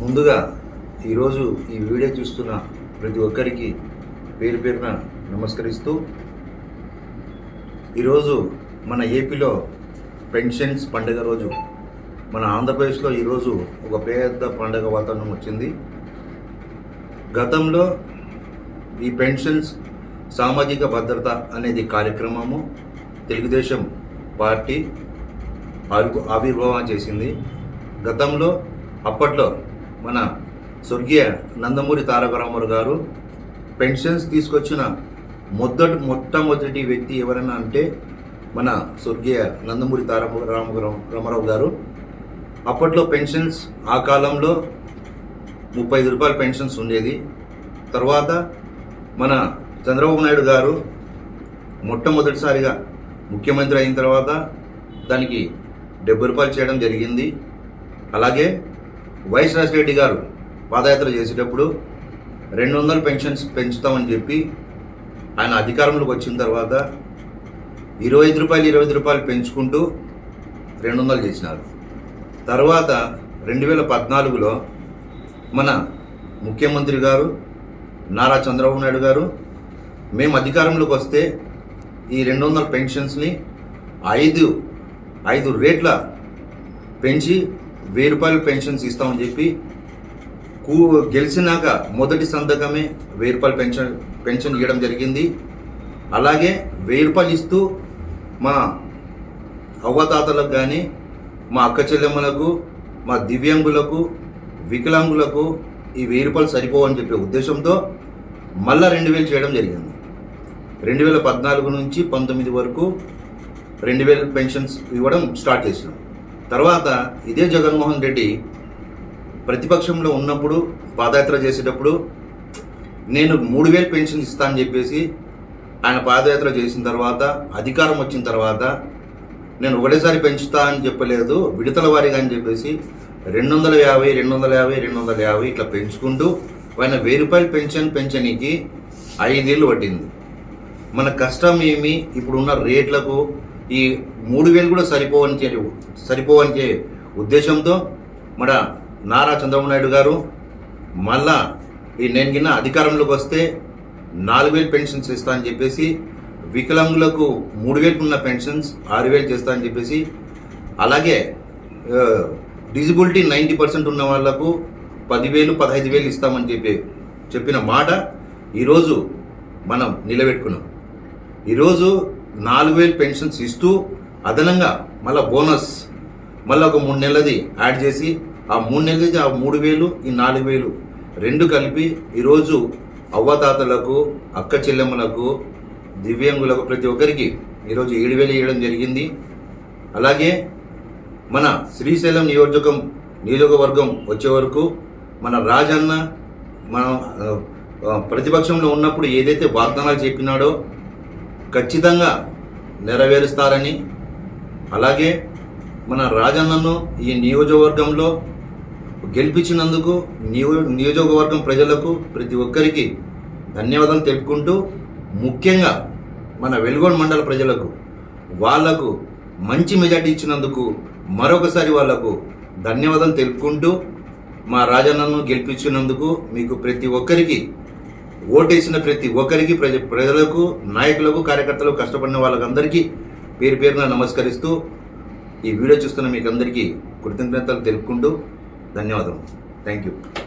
ముందుగా ఈరోజు ఈ వీడియో చూస్తున్న ప్రతి ఒక్కరికి పేరు పేరున నమస్కరిస్తూ ఈరోజు మన ఏపీలో పెన్షన్స్ పండుగ రోజు. మన ఆంధ్రప్రదేశ్లో ఈరోజు ఒక పెద్ద పండుగ వాతావరణం వచ్చింది. గతంలో ఈ పెన్షన్స్ సామాజిక భద్రత అనేది కార్యక్రమము తెలుగుదేశం పార్టీ ఆవిర్భావం చేసింది. గతంలో అప్పట్లో మన స్వర్గీయ నందమూరి తారక రామారావు గారు పెన్షన్స్ తీసుకొచ్చిన మొదటి మొట్టమొదటి వ్యక్తి ఎవరైనా అంటే మన స్వర్గీయ నందమూరి తారక రామారావు గారు. అప్పట్లో పెన్షన్స్ ఆ కాలంలో ముప్పై ఐదు రూపాయల పెన్షన్స్ ఉండేది. తర్వాత మన చంద్రబాబు నాయుడు గారు మొట్టమొదటిసారిగా ముఖ్యమంత్రి అయిన తర్వాత దానికి డెబ్బై రూపాయలు చేయడం జరిగింది. అలాగే వైఎస్ రాజశేఖర గారు పాదయాత్ర చేసేటప్పుడు రెండు వందల పెన్షన్స్ పెంచుతామని చెప్పి ఆయన అధికారంలోకి వచ్చిన తర్వాత ఇరవై ఐదు రూపాయలు ఇరవై ఐదు రూపాయలు పెంచుకుంటూ రెండు వందలు చేసినారు. తర్వాత రెండు వేల పద్నాలుగులో మన ముఖ్యమంత్రి గారు నారా చంద్రబాబు నాయుడు గారు మేము అధికారంలోకి వస్తే ఈ రెండు వందల పెన్షన్స్ని ఐదు ఐదు రేట్ల పెంచి వెయ్యి రూపాయలు పెన్షన్స్ ఇస్తామని చెప్పి కూ గెలిచినాక మొదటి సంతకమే వెయ్యి రూపాయలు పెన్షన్ పెన్షన్ ఇవ్వడం జరిగింది. అలాగే వెయ్యి రూపాయలు ఇస్తూ మా అవ్వతాతలకు కానీ మా అక్క చెల్లెమ్మలకు మా దివ్యాంగులకు వికలాంగులకు ఈ వెయ్యి రూపాయలు సరిపోవని చెప్పే ఉద్దేశంతో మళ్ళా రెండు వేలు చేయడం జరిగింది. రెండు వేల పద్నాలుగు నుంచి పంతొమ్మిది వరకు రెండు వేల పెన్షన్స్ ఇవ్వడం స్టార్ట్ చేసినాం. తర్వాత ఇదే జగన్మోహన్ రెడ్డి ప్రతిపక్షంలో ఉన్నప్పుడు పాదయాత్ర చేసేటప్పుడు నేను మూడు వేలు పెన్షన్ ఇస్తా అని చెప్పేసి ఆయన పాదయాత్ర చేసిన తర్వాత అధికారం వచ్చిన తర్వాత నేను ఒకటేసారి పెంచుతా అని చెప్పలేదు విడతల వారీగా అని చెప్పేసి రెండు వందల యాభై రెండు వందల యాభై రెండు వందల యాభై ఇట్లా పెంచుకుంటూ ఆయన వెయ్యి రూపాయలు పెన్షన్ పెంచనీకి ఐదేళ్ళు పట్టింది. మన కష్టం ఏమి? ఇప్పుడున్న రేట్లకు ఈ మూడు వేలు కూడా సరిపోవని చే- సరిపోవని చే- ఉద్దేశంతో మన నారా చంద్రబాబు నాయుడు గారు మళ్ళా ఈ నేను గిన్న అధికారంలోకి వస్తే నాలుగు వేలు పెన్షన్స్ ఇస్తా అని చెప్పేసి వికలాంగులకు మూడు వేలకు ఉన్న పెన్షన్స్ ఆరు వేలు చేస్తా అని చెప్పేసి అలాగే డిజిబిలిటీ నైంటీ పర్సెంట్ ఉన్న వాళ్ళకు పదివేలు పదహైదు వేలు ఇస్తామని చెప్పి చెప్పిన మాట ఈరోజు మనం నిలబెట్టుకున్నాం. ఈరోజు నాలుగు వేలు పెన్షన్స్ ఇస్తూ అదనంగా మళ్ళీ బోనస్ మళ్ళీ ఒక మూడు నెలలది యాడ్ చేసి ఆ మూడు నెలలది ఆ మూడు వేలు ఈ నాలుగు వేలు రెండు కలిపి ఈరోజు అవ్వతాతలకు అక్క చెల్లెమ్మలకు దివ్యాంగులకు ప్రతి ఒక్కరికి ఈరోజు ఏడు వేలు ఇవ్వడం జరిగింది. అలాగే మన శ్రీశైలం నియోజకం నియోజకవర్గం వచ్చే వరకు మన రాజన్న మన ప్రతిపక్షంలో ఉన్నప్పుడు ఏదైతే వాగ్దానాలు చెప్పినాడో ఖచ్చితంగా నెరవేరుస్తారని అలాగే మన రాజన్నను ఈ నియోజకవర్గంలో గెలిపించినందుకు నియో నియోజకవర్గం ప్రజలకు ప్రతి ఒక్కరికి ధన్యవాదాలు తెలుపుకుంటూ ముఖ్యంగా మన వెలుగొండ మండల ప్రజలకు వాళ్ళకు మంచి మెజార్టీ ఇచ్చినందుకు మరొకసారి వాళ్ళకు ధన్యవాదాలు తెలుపుకుంటూ మా రాజన్నను గెలిపించినందుకు మీకు ప్రతి ఒక్కరికి ఓటేసిన ప్రతి ఒక్కరికి ప్రజ ప్రజలకు నాయకులకు కార్యకర్తలకు కష్టపడిన వాళ్ళకందరికీ పేరు పేరున నమస్కరిస్తూ ఈ వీడియో చూస్తున్న మీకు అందరికీ కృతజ్ఞతలు తెలుపుకుంటూ ధన్యవాదాలు థ్యాంక్ యూ